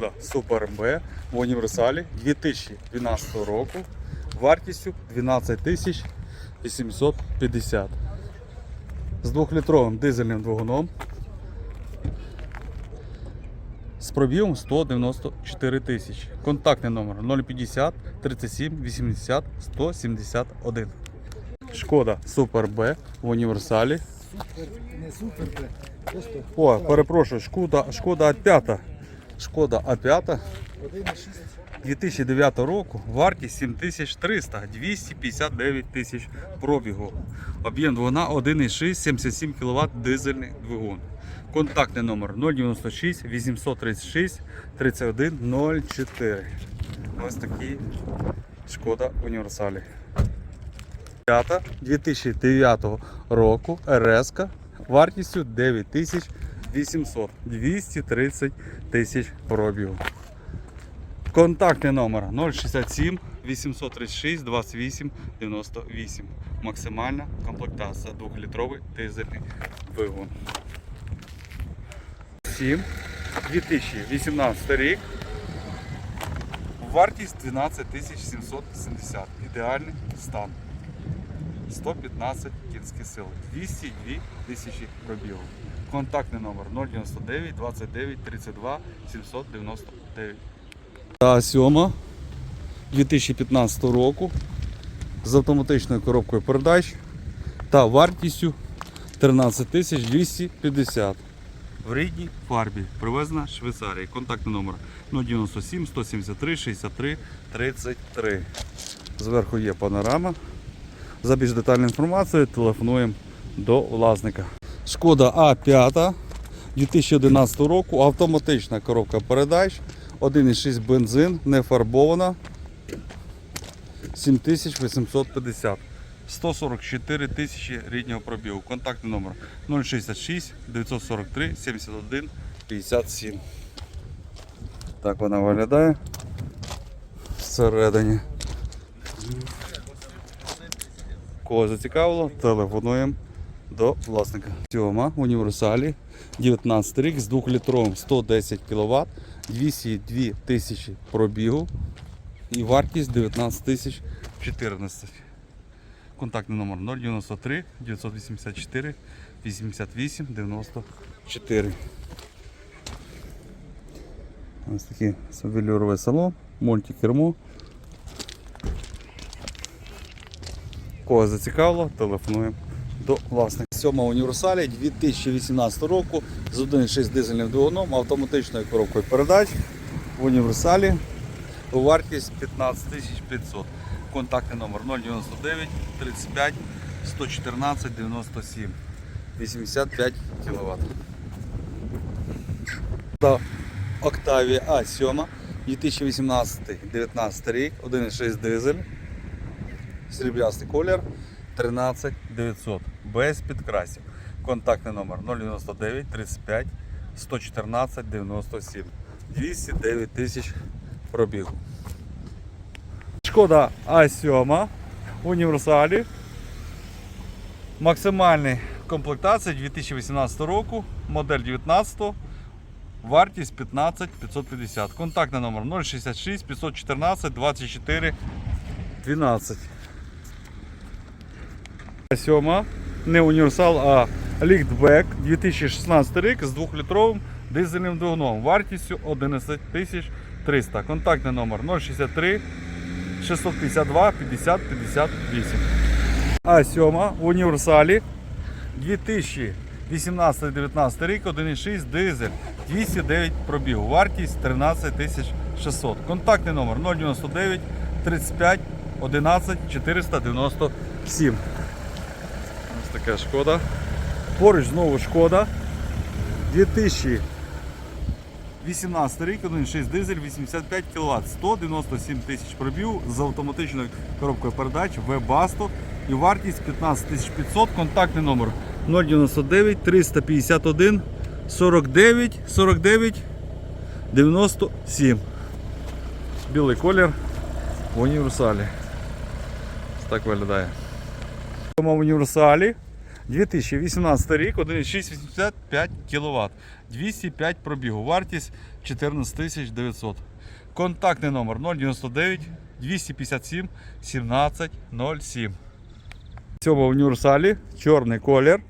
Шкода Супер МБ в універсалі 2012 року вартістю 12 тисяч 850 з 2-літровим дизельним двигуном з пробігом 194 тисячі. Контактний номер 050 37 80 171. Шкода Супер Б в універсалі. Супер, не супер, просто О, перепрошую, шкода, шкода А5. Шкода А5 2009 року вартість 7300, 259 тисяч пробігу. Об'єм двигуна 1,6, 77 кВт дизельний двигун. Контактний номер 096 836 31 04. Ось такий шкода універсалі. 5 2009 року РС вартістю 9800 230 тисяч пробігу. Контактний номер 067 836 28 98. Максимальна комплектація 2-літровий дизельний двигун. 7 2018 рік. Вартість 12 770. Ідеальний стан. 115 кінських сил. 202 тисячі пробігу. Контактний номер 099 29 32 799. Та сьома 2015 року з автоматичною коробкою передач та вартістю 13 250 в рідній фарбі. Привезена Швейцарії. Контактний номер 097 173 63 33. Зверху є панорама. За більш детальною інформацією телефонуємо до власника. Шкода А5 2011 року. Автоматична коробка передач. 1,6 бензин, не фарбована. 7850. 144 тисячі ріднього пробігу. Контактний номер 066 943 71 57. Так вона виглядає всередині. Кого зацікавило, телефонуємо до власника. Сьома універсалі 19 рік з 2-літровим 110 кВт, 202 тисячі пробігу і вартість 19 тисяч 14. Контактний номер 093 984 88 94. Ось такий велюровий салон, мультикермо. Кого зацікавило, телефонуємо до власника. Сьома універсалі 2018 року з 1,6 дизельним двигуном, автоматичною коробкою передач в універсалі. Вартість 15 500. Контактний номер 099 35 114 97 85 кВт. Octavia A7 2018-19 рік, 1,6 дизель, сріблястий колір 13 900 без підкрасів. Контактний номер 099 35 114 97 209 тисяч пробігу. Шкода А7 в універсалі. Максимальний комплектація 2018 року, модель 19, вартість 15 550. Контактний номер 066 514 24 12. Сьома, не універсал, а ліфтбек 2016 рік з 2-літровим дизельним двигуном. Вартістю 11 300. Контактний номер 063 652 50 58. А 7 в універсалі 2018-19 рік 1,6 дизель 209 пробігу. Вартість 13 600. Контактний номер 099 35 11 497. Така шкода. Поруч знову шкода. 2018 рік, 1,6 дизель, 85 кВт, 197 тисяч пробігу з автоматичною коробкою передач Webasto і вартість 15 500, контактний номер 099 351 49 49 97. Білий колір в універсалі. Так виглядає. В універсалі 2018 рік, 1,685 кВт. 205 пробігу. Вартість 14 900. Контактний номер 099 257 17 07. Цьому універсалі чорний колір.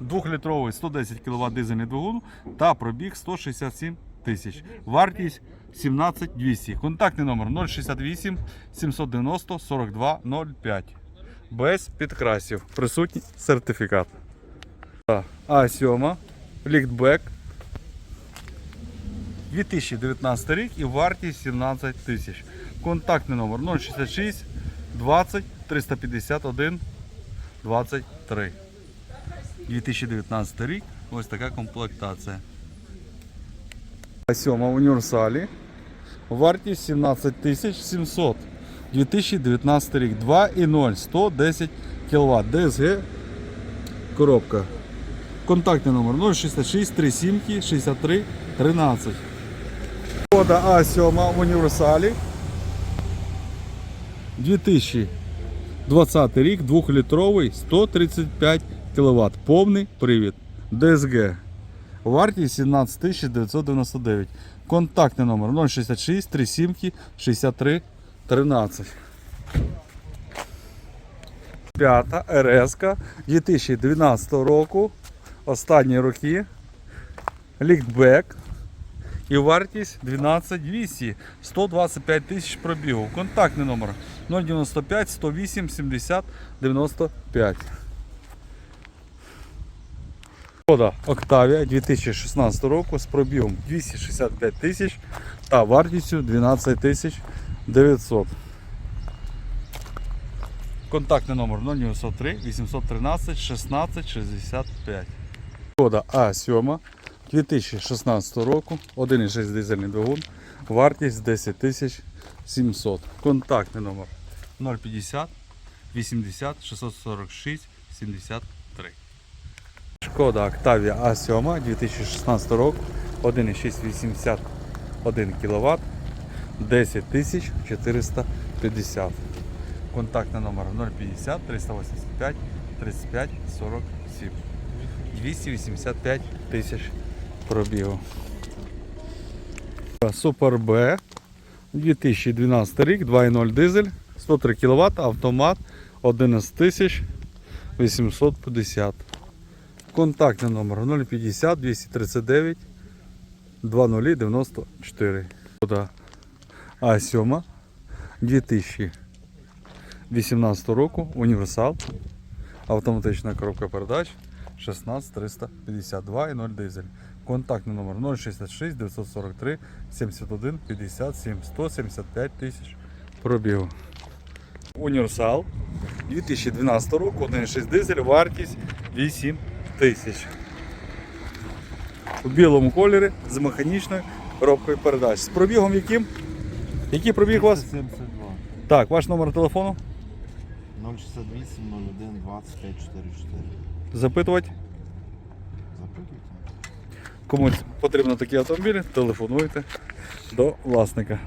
2-літровий 110 кВт дизельний двигун та пробіг 167 тисяч. Вартість 17 200. Контактний номер 068 790 42 05. Без підкрасів. Присутній сертифікат. А7 ліктбек. 2019 рік і вартість 17 тисяч. Контактний номер 066 20 351 23. 2019 рік. Ось така комплектація. Сьома в універсалі. Вартість 17 тисяч 700. 2019 рік. 2,0 110 кВт. ДСГ коробка. Контактний номер 066 37 63 13. Шкода А7 в універсалі. 2020 рік, 2-літровий, 135 кВт. Повний привід. ДСГ. Вартість 17 999. Контактний номер 066 37 63 13. П'ята РС 2012 року. Останні роки. Ліктбек. І вартість 12200 125 тисяч пробігу. Контактний номер 095 108 70 95. Шкода Octavia 2016 року з пробігом 265 тисяч та вартістю 12 тисяч 900. Контактний номер 093 813 16 65. Шкода А7 2016 року, 1,6 дизельний двигун, вартість 10 700. Контактний номер 050 80 646 73. Шкода Octavia A7 2016 року, 1,681 кВт, 10 тисяч 450. Контактний номер 050 385 35 47. 285 тисяч пробігу. Супер Б 2012 рік, 2.0 дизель, 103 кВт, автомат 11 тисяч 850. Контактний номер 050 239 2094. Шкода А7 2018 року, універсал, автоматична коробка передач 16352 і 0 дизель. Контактний номер 066 943 71 57 175 тисяч пробігу. Універсал 2012 року, 1,6 дизель, вартість 8 тисяч. У білому кольорі з механічною коробкою передач. З пробігом яким? Який пробіг у вас? 72. Так, ваш номер телефону. 068 01 25 44. Запитувати. Запитуйте. Комусь потрібно такі автомобілі, телефонуйте до власника.